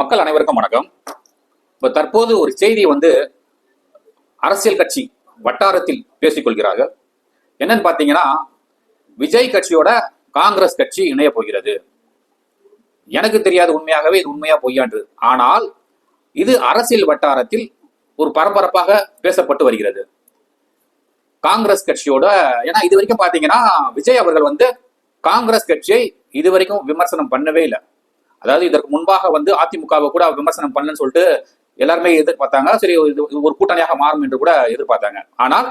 மக்கள் அனைவருக்கும் வணக்கம். இப்போ தற்போது ஒரு செய்தி வந்து அரசியல் கட்சி வட்டாரத்தில் பேசிக்கொள்கிறார்கள் என்னன்னு பார்த்தீங்கன்னா விஜய் கட்சியோட காங்கிரஸ் கட்சி இணைய போகிறது. எனக்கு தெரியாது உண்மையாகவே இது உண்மையா பொய்யான்று ஆனால் இது அரசியல் வட்டாரத்தில் ஒரு பரபரப்பாக பேசப்பட்டு வருகிறது. காங்கிரஸ் கட்சியோட ஏன்னா இது வரைக்கும் பார்த்தீங்கன்னா விஜய் அவர்கள் வந்து காங்கிரஸ் கட்சியை இது வரைக்கும் விமர்சனம் பண்ணவே இல்லை. அதாவது இதற்கு முன்பாக வந்து அதிமுகவை கூட விமர்சனம் பண்ணலன்னு சொல்லிட்டு எல்லாருமே எதிர்பார்த்தாங்க. சரி ஒரு கூட்டணியாக மாறும் என்று கூட எதிர்பார்த்தாங்க. ஆனால்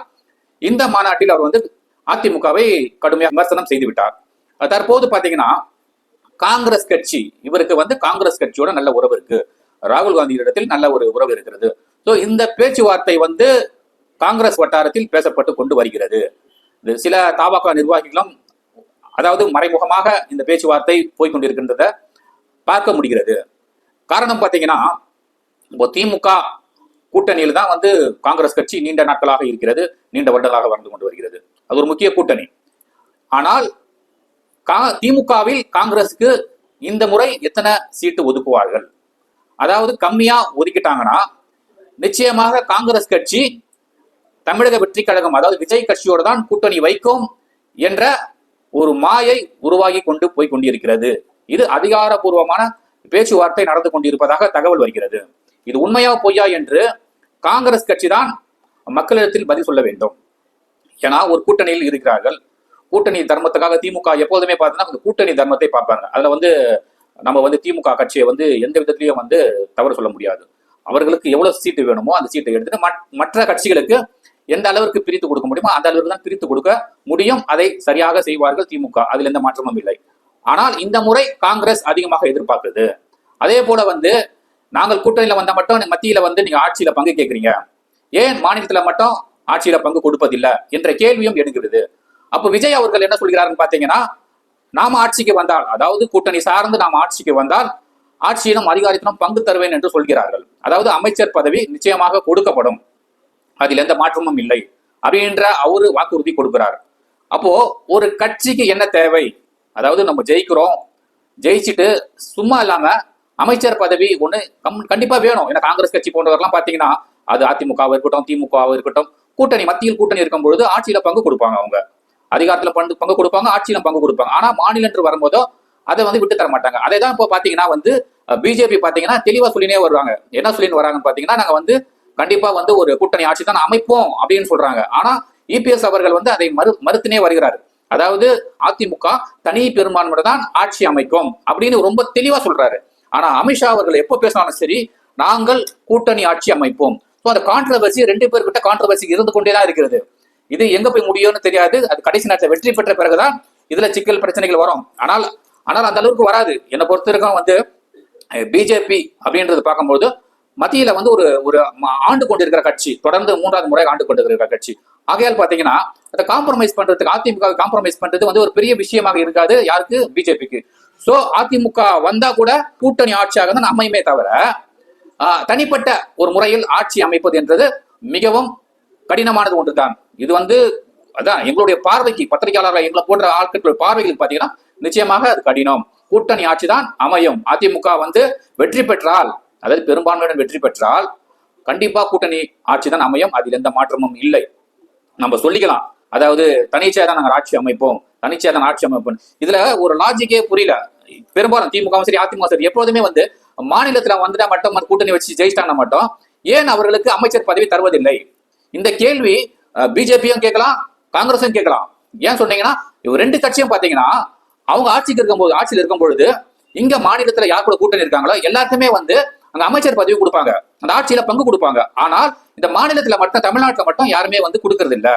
இந்த மாநாட்டில் அவர் வந்து அதிமுகவை கடுமையாக விமர்சனம் செய்து விட்டார். தற்போது பாத்தீங்கன்னா காங்கிரஸ் கட்சி இவருக்கு வந்து காங்கிரஸ் கட்சியோட நல்ல உறவு இருக்கு. ராகுல் காந்தியிடத்தில் நல்ல ஒரு உறவு இருக்கிறது. ஸோ இந்த பேச்சுவார்த்தை வந்து காங்கிரஸ் வட்டாரத்தில் பேசப்பட்டு கொண்டு வருகிறது. சில தாபாக நிர்வாகிகளும் அதாவது மறைமுகமாக இந்த பேச்சுவார்த்தை போய்கொண்டிருக்கின்றத பார்க்க முடிகிறது. காரணம் பார்த்தீங்கன்னா இப்போ திமுக கூட்டணியில் தான் வந்து காங்கிரஸ் கட்சி நீண்ட நாட்களாக இருக்கிறது நீண்ட வருடங்களாக வாழ்ந்து கொண்டு வருகிறது. அது ஒரு முக்கிய கூட்டணி. ஆனால் கா- திமுகவில் காங்கிரஸுக்கு இந்த முறை எத்தனை சீட்டு ஒதுக்குவார்கள்? அதாவது கம்மியா ஒதுக்கிட்டாங்கன்னா நிச்சயமாக காங்கிரஸ் கட்சி தமிழக வெற்றி கழகம் அதாவது விஜய் கட்சியோடு தான் கூட்டணி வைக்கும் என்ற ஒரு மாயை உருவாகி கொண்டு போய் கொண்டிருக்கிறது. இது அதிகாரப்பூர்வமான பேச்சுவார்த்தை நடந்து கொண்டிருப்பதாக தகவல் வருகிறது. இது உண்மையா பொய்யா என்று காங்கிரஸ் கட்சி தான் மக்களிடத்தில் பதில் சொல்ல வேண்டும். ஏன்னா ஒரு கூட்டணியில் இருக்கிறார்கள். கூட்டணி தர்மத்துக்காக திமுக எப்போதுமே பார்த்தீங்கன்னா கூட்டணி தர்மத்தை பார்ப்பாங்க. அதுல வந்து நம்ம வந்து திமுக கட்சியை வந்து எந்த விதத்திலையும் வந்து தவறு சொல்ல முடியாது. அவர்களுக்கு எவ்வளவு சீட்டு வேணுமோ அந்த சீட்டை எடுத்துட்டு மற்ற கட்சிகளுக்கு எந்த அளவிற்கு பிரித்து கொடுக்க முடியுமோ அந்த அளவுக்கு தான் பிரித்து கொடுக்க முடியும். அதை சரியாக செய்வார்கள் திமுக. அதில் எந்த மாற்றமும் இல்லை. ஆனால் இந்த முறை காங்கிரஸ் அதிகமாக எதிர்பார்க்குது அதே போல வந்து நாங்கள் கூட்டணியில வந்தா மட்டும் மத்தியில வந்து நீங்க ஆட்சியில பங்கு கேட்குறீங்க. ஏன் மாநிலத்துல மட்டும் ஆட்சியில பங்கு கொடுப்பதில்லை என்ற கேள்வியும் எடுக்கிறது அப்போ விஜய் அவர்கள் என்ன சொல்கிறாருன்னு பாத்தீங்கன்னா நாம் ஆட்சிக்கு வந்தால் அதாவது கூட்டணி சார்ந்து நாம் ஆட்சிக்கு வந்தால் ஆட்சியிலும் அதிகாரத்திலும் பங்கு தருவேன் என்று சொல்கிறார்கள். அதாவது அமைச்சர் பதவி நிச்சயமாக கொடுக்கப்படும். அதில் எந்த மாற்றமும் இல்லை. அப்படின்ற அவரு வாக்குறுதி கொடுக்கிறார். அப்போ ஒரு கட்சிக்கு என்ன தேவை? அதாவது நம்ம ஜெயிக்கிறோம் ஜெயிச்சுட்டு சும்மா இல்லாம அமைச்சர் பதவி ஒன்று கம்- கண்டிப்பா வேணும். ஏன்னா காங்கிரஸ் கட்சி போன்றவர்கள்லாம் பாத்தீங்கன்னா அது அதிமுகவாக இருக்கட்டும் திமுகவாக இருக்கட்டும் கூட்டணி மத்தியில் கூட்டணி இருக்கும் பொழுது ஆட்சியில பங்கு கொடுப்பாங்க அவங்க. அதிகாரத்துல பங்கு பங்கு கொடுப்பாங்க ஆட்சியில பங்கு கொடுப்பாங்க. ஆனா மாநிலம் என்று வரும்போதோ அதை வந்து விட்டு தர மாட்டாங்க. அதை தான் இப்போ பாத்தீங்கன்னா வந்து பிஜேபி பாத்தீங்கன்னா தெளிவா சொல்லினே வருவாங்க. என்ன சொல்லின்னு வராங்கன்னு பாத்தீங்கன்னா நாங்க வந்து கண்டிப்பா வந்து ஒரு கூட்டணி ஆட்சி தான் அமைப்போம் அப்படின்னு சொல்றாங்க. ஆனா இபிஎஸ் அவர்கள் வந்து அதை மறு மறுத்துனே வருகிறார். அதாவது அதிமுக தனி பெரும்பான்மையோட தான் ஆட்சி அமைக்கும் அப்படின்னு ரொம்ப தெளிவா சொல்றாரு. ஆனா அமித்ஷா அவர்கள் எப்போ பேசினாலும் சரி நாங்கள் கூட்டணி ஆட்சி அமைப்போம். ஸோ அந்த கான்ட்ரவர்சி ரெண்டு பேர்கிட்ட கான்ட்ரவர்சி இருந்து கொண்டே தான் இருக்கிறது. இது எங்க போய் முடியும்னு தெரியாது. அது கடைசி நேரத்தில் வெற்றி பெற்ற பிறகுதான் இதுல சிக்கல் பிரச்சனைகள் வரும். ஆனால் ஆனால் அந்த அளவுக்கு வராது. என்னை பொறுத்தவரைக்கும் வந்து பிஜேபி அப்படின்றது பார்க்கும்போது மத்தியில வந்து ஒரு ஒரு ஆண்டு கொண்டிருக்கிற கட்சி தொடர்ந்து மூன்றாவது முறை ஆண்டு கொண்டிருக்கிற கட்சி. ஆகையால் பாத்தீங்கன்னா அதை காம்ப்ரமைஸ் பண்றதுக்கு அதிமுக காம்ப்ரமைஸ் பண்றது வந்து ஒரு பெரிய விஷயமாக இருக்காது யாருக்கு? பிஜேபிக்கு. சோ அதிமுக வந்தா கூட கூட்டணி ஆட்சியாக தான் அமையுமே தவிர ஆஹ், தனிப்பட்ட ஒரு முறையில் ஆட்சி அமைப்பது என்றது மிகவும் கடினமானது ஒன்றுதான். இது வந்து அதான் எங்களுடைய பார்வைக்கு பத்திரிகையாளர்கள் எங்களை போன்ற ஆட்களுடைய பார்வைகளுக்கு பாத்தீங்கன்னா நிச்சயமாக அது கடினம். கூட்டணி ஆட்சி தான் அமையும். அதிமுக வந்து வெற்றி பெற்றால் அதாவது பெரும்பான்மையுடன் வெற்றி பெற்றால் கண்டிப்பா கூட்டணி ஆட்சி தான் அமையும். அதில் எந்த மாற்றமும் இல்லை. நம்ம சொல்லிக்கலாம். அதாவது தனிச்சையா தான் நாங்கள் ஆட்சி அமைப்போம். தனிச்சையா தான் ஆட்சி அமைப்போம். இதுல ஒரு லாஜிக்கே புரியல. பெரும்பாலும் திமுக சரி அதிமுக சரி எப்போதுமே வந்து மாநிலத்துல வந்துட்டா மட்டும் கூட்டணி வச்சு ஜெயிச்சிட்டாங்க மட்டும் ஏன் அவர்களுக்கு அமைச்சர் பதவி தருவதில்லை? இந்த கேள்வி பிஜேபியும் கேட்கலாம் காங்கிரஸும் கேட்கலாம். ஏன் சொன்னீங்கன்னா இவங்க ரெண்டு கட்சியும் பாத்தீங்கன்னா அவங்க ஆட்சிக்கு இருக்கும்போது ஆட்சியில் இருக்கும் பொழுது இங்க மாநிலத்துல யார் கூட கூட்டணி இருக்காங்களோ எல்லாருக்குமே வந்து அங்க அமைச்சர் பதவி கொடுப்பாங்க. அந்த ஆட்சியில பங்கு கொடுப்பாங்க. ஆனால் இந்த மாநிலத்துல மட்டும் தமிழ்நாட்டுல மட்டும் யாருமே வந்து கொடுக்கறது இல்ல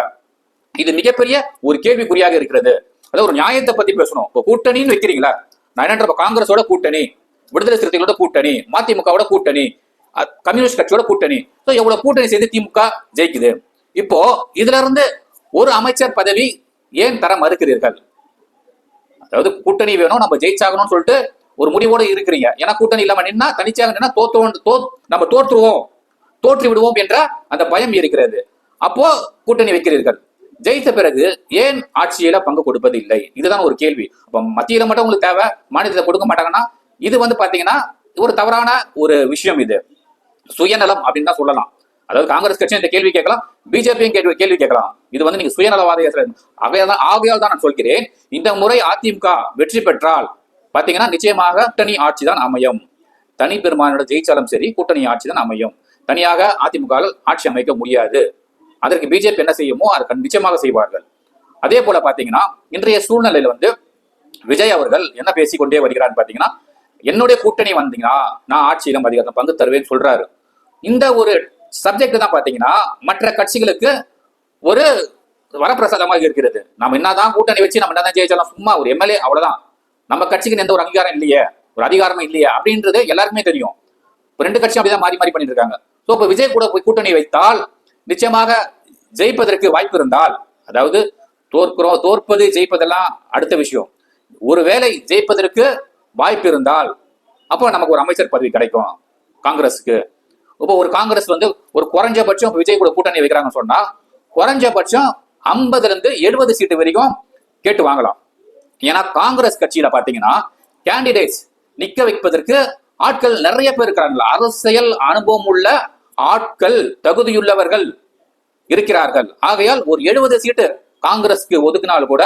இது மிகப்பெரிய ஒரு கேள்விக்குறியாக இருக்கிறது. அதாவது ஒரு நியாயத்தை பத்தி பேசணும். இப்போ கூட்டணின்னு வைக்கிறீங்களா? நான் என்ன காங்கிரஸோட கூட்டணி விடுதலை சிறுத்தைகளோட கூட்டணி மதிமுகவோட கூட்டணி கம்யூனிஸ்ட் கட்சியோட கூட்டணி. ஸோ எவ்வளவு கூட்டணி சேர்ந்து திமுக ஜெயிக்குது. இப்போ இதுல இருந்து ஒரு அமைச்சர் பதவி ஏன் தர மறுக்கிறீர்கள்? அதாவது கூட்டணி வேணும் நம்ம ஜெயிச்சாகணும்னு சொல்லிட்டு ஒரு முடிவோடு இருக்கிறீங்க. ஏன்னா கூட்டணி இல்லாம நின்னா தனிச்சாக நின்னா தோத்துவோம் தோ நம்ம தோற்றுவோம் தோற்று விடுவோம் என்ற அந்த பயம் இருக்கிறது. அப்போ கூட்டணி வைக்கிறீர்கள். ஜெயித்த பிறகு ஏன் ஆட்சியில பங்கு கொடுப்பது இல்லை இதுதான் ஒரு கேள்வி. அப்ப மத்தியில மட்டும் உங்களுக்கு தேவை மாநிலத்தில் கொடுக்க மாட்டாங்கன்னா இது வந்து பாத்தீங்கன்னா ஒரு தவறான ஒரு விஷயம் இது. சுயநலம் அப்படின்னு தான் சொல்லலாம். அதாவது காங்கிரஸ் கட்சியும் இந்த கேள்வி கேட்கலாம் பிஜேபியும் கேள்வி கேள்வி கேட்கலாம். இது வந்து நீங்க சுயநலவாத ஆகையால் தான் ஆகையால் தான் நான் சொல்கிறேன். இந்த முறை அதிமுக வெற்றி பெற்றால் பாத்தீங்கன்னா நிச்சயமாக கூட்டணி ஆட்சி தான் அமையும். தனி பெருமானோட ஜெயிச்சாலும் சரி கூட்டணி ஆட்சி தான் அமையும். தனியாக அதிமுக ஆட்சி அமைக்க முடியாது. அதற்கு பிஜேபி என்ன செய்யுமோ அதை நிச்சயமாக செய்வார்கள். அதே போல பாத்தீங்கன்னா இன்றைய சூழ்நிலையில வந்து விஜய் அவர்கள் என்ன பேசிக்கொண்டே வருகிறார் பாத்தீங்கன்னா என்னுடைய கூட்டணி வந்தீங்கன்னா நான் ஆட்சியிலும் அதிகாரத்தை பங்கு தருவேன்னு சொல்றாரு. இந்த ஒரு சப்ஜெக்ட் தான் பாத்தீங்கன்னா மற்ற கட்சிகளுக்கு ஒரு வரப்பிரசாதமாக இருக்கிறது. நம்ம என்னதான் கூட்டணி வச்சு நம்ம என்னதான் ஜெயிச்சாலும் சும்மா ஒரு எம்எல்ஏ அவ்வளவுதான். நம்ம கட்சிக்கு எந்த ஒரு அங்கீகாரம் இல்லையே ஒரு அதிகாரமும் இல்லையே அப்படின்றது எல்லாருக்குமே தெரியும். இப்போ ரெண்டு கட்சியும் அப்படிதான் மாறி மாறி பண்ணிட்டு இருக்காங்க. ஸோ இப்போ விஜய் கூட போய் கூட்டணி வைத்தால் நிச்சயமாக ஜெயிப்பதற்கு வாய்ப்பு இருந்தால் அதாவது தோற்கிறோம் தோற்பது ஜெயிப்பதெல்லாம் அடுத்த விஷயம். ஒருவேளை ஜெயிப்பதற்கு வாய்ப்பு இருந்தால் அப்போ நமக்கு ஒரு அமைச்சர் பதவி கிடைக்கும் காங்கிரஸுக்கு. இப்போ ஒரு காங்கிரஸ் வந்து ஒரு குறைஞ்சபட்சம் விஜய் கூட கூட்டணி வைக்கிறாங்கன்னு சொன்னா குறைஞ்சபட்சம் ஐம்பதுல இருந்து எழுபது சீட்டு வரைக்கும் கேட்டு வாங்கலாம். ஏன்னா காங்கிரஸ் கட்சியில பாத்தீங்கன்னா கேண்டிடேட்ஸ் நிக்க வைப்பதற்கு ஆட்கள் நிறைய பேர் இருக்கிறாங்களா அரசியல் அனுபவம் உள்ள ஆட்கள் தகுதியுள்ளவர்கள் இருக்கிறார்கள். ஆகையால் ஒரு எழுபது சீட்டு காங்கிரஸ்க்கு ஒதுக்கினால் கூட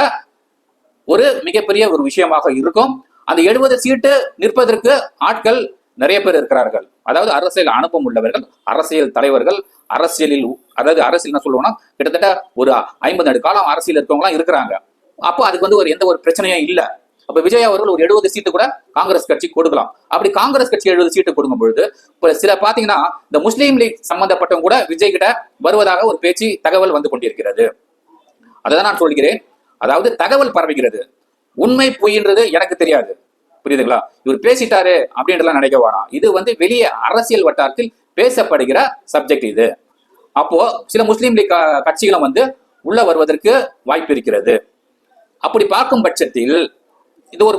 ஒரு மிகப்பெரிய ஒரு விஷயமாக இருக்கும். அந்த எழுபது சீட்டு நிற்பதற்கு ஆட்கள் நிறைய பேர் இருக்கிறார்கள். அதாவது அரசியல் அனுபவம் உள்ளவர்கள் அரசியல் தலைவர்கள் அரசியலில் அதாவது அரசியல் என்ன சொல்லுவோம்னா கிட்டத்தட்ட ஒரு ஐம்பது ஆண்டு காலம் அரசியல் இருக்கவங்களாம் இருக்கிறாங்க. அப்போ அதுக்கு வந்து ஒரு எந்த ஒரு பிரச்சனையும் இல்லை. அப்ப விஜய் அவர்கள் ஒரு எழுபது சீட்டு கூட காங்கிரஸ் கட்சி கொடுக்கலாம். அப்படி காங்கிரஸ் கட்சி எழுபது சீட்டு கொடுக்கும் பொழுது இப்ப சில பாத்தீங்கன்னா இந்த முஸ்லீம் லீக் சம்பந்தப்பட்டவங்க கூட விஜய் கிட்ட வருவதாக ஒரு பேச்சு தகவல் வந்து கொண்டிருக்கிறது. அதான் நான் சொல்கிறேன். அதாவது தகவல் பரவுகிறது. உண்மை பொய்ன்றது எனக்கு தெரியாது. புரியுதுங்களா? இவர் பேசிட்டாரு அப்படின்றலாம் நினைக்க வேணாம். இது வந்து வெளியே அரசியல் வட்டாரத்தில் பேசப்படுகிற சப்ஜெக்ட் இது. அப்போ சில முஸ்லீம் லீக் கட்சிகளும் வந்து உள்ள வருவதற்கு வாய்ப்பு இருக்கிறது. அப்படி பார்க்கும் பட்சத்தில் இது ஒரு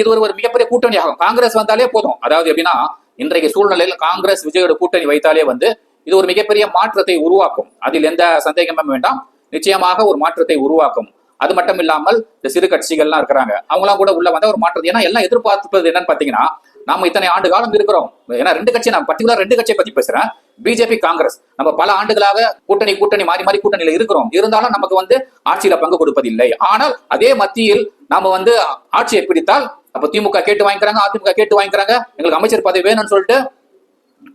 இது ஒரு ஒரு மிகப்பெரிய கூட்டணி ஆகும் காங்கிரஸ் வந்தாலே போதும். அதாவது எப்படின்னா இன்றைக்கு சூழ்நிலையில் காங்கிரஸ் விஜயோட கூட்டணி வைத்தாலே வந்து இது ஒரு மிகப்பெரிய மாற்றத்தை உருவாக்கும். அதில் எந்த சந்தேகமும் வேண்டாம். நிச்சயமாக ஒரு மாற்றத்தை உருவாக்கும். அது மட்டும் இல்லாமல் இந்த சிறு கட்சிகள்லாம் இருக்கிறாங்க. அவங்களாம் கூட உள்ள வந்த ஒரு மாற்றம் ஏன்னா எல்லாம் எதிர்பார்ப்பது என்னன்னு பாத்தீங்கன்னா நாம இத்தனை ஆண்டு காலம் இருக்கிறோம். ஏன்னா ரெண்டு கட்சி நான் பர்டிகுலர் ரெண்டு கட்சியை பத்தி பேசுறேன். பிஜேபி காங்கிரஸ் நம்ம பல ஆண்டுகளாக கூட்டணி கூட்டணி மாறி மாறி கூட்டணியில இருக்கிறோம். இருந்தாலும் நமக்கு வந்து ஆட்சியில பங்கு கொடுப்பதில்லை. ஆனால் அதே மத்தியில் நாம வந்து ஆட்சியை பிடித்தால் அப்ப திமுக கேட்டு வாங்கிக்கிறாங்க அதிமுக கேட்டு வாங்கிக்கிறாங்க எங்களுக்கு அமைச்சர் பதவி வேணும்னு சொல்லிட்டு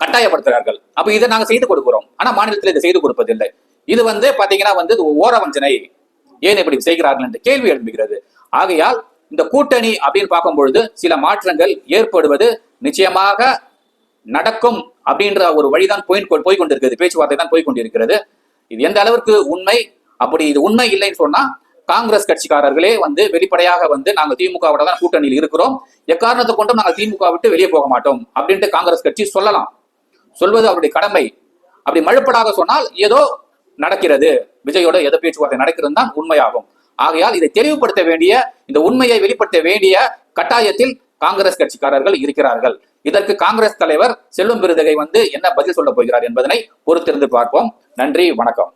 கட்டாயப்படுத்துகிறார்கள். அப்ப இதை நாங்க செய்து கொடுக்கிறோம். ஆனா மாநிலத்தில் இதை செய்து கொடுப்பதில்லை. இது வந்து பாத்தீங்கன்னா வந்து ஓர வஞ்சனை ஏன் இப்படி செய்கிறார்கள் என்று கேள்வி எழுப்புகிறது ஆகையால் இந்த கூட்டணி அப்படின்னு பார்க்கும் பொழுது சில மாற்றங்கள் ஏற்படுவது நிச்சயமாக நடக்கும் அப்படின்ற ஒரு வழிதான் போய் போய் கொண்டிருக்கிறது. பேச்சுவார்த்தை தான் போய் கொண்டிருக்கிறது. இது எந்த அளவிற்கு உண்மை? அப்படி இது உண்மை இல்லைன்னு சொன்னா காங்கிரஸ் கட்சிக்காரர்களே வந்து வெளிப்படையாக வந்து நாங்கள் திமுகவோட தான் கூட்டணியில் இருக்கிறோம். எக்காரணத்தை கொண்டும் நாங்கள் திமுக விட்டு வெளியே போக மாட்டோம் அப்படின்ட்டு காங்கிரஸ் கட்சி சொல்லலாம். சொல்வது அவருடைய கடமை. அப்படி மழுப்படாக சொன்னால் ஏதோ நடக்கிறது. விஜயோட எதோ பேச்சுவார்த்தை நடக்கிறது தான் உண்மையாகும். ஆகையால் இதை தெளிவுபடுத்த வேண்டிய இந்த உண்மையை வெளிப்படுத்த வேண்டிய கட்டாயத்தில் காங்கிரஸ் கட்சிக்காரர்கள் இருக்கிறார்கள். இதற்கு காங்கிரஸ் தலைவர் செல்வம் விருதுகை வந்து என்ன பதில் சொல்ல போகிறார் என்பதனை பொறுத்திருந்து பார்ப்போம். நன்றி வணக்கம்.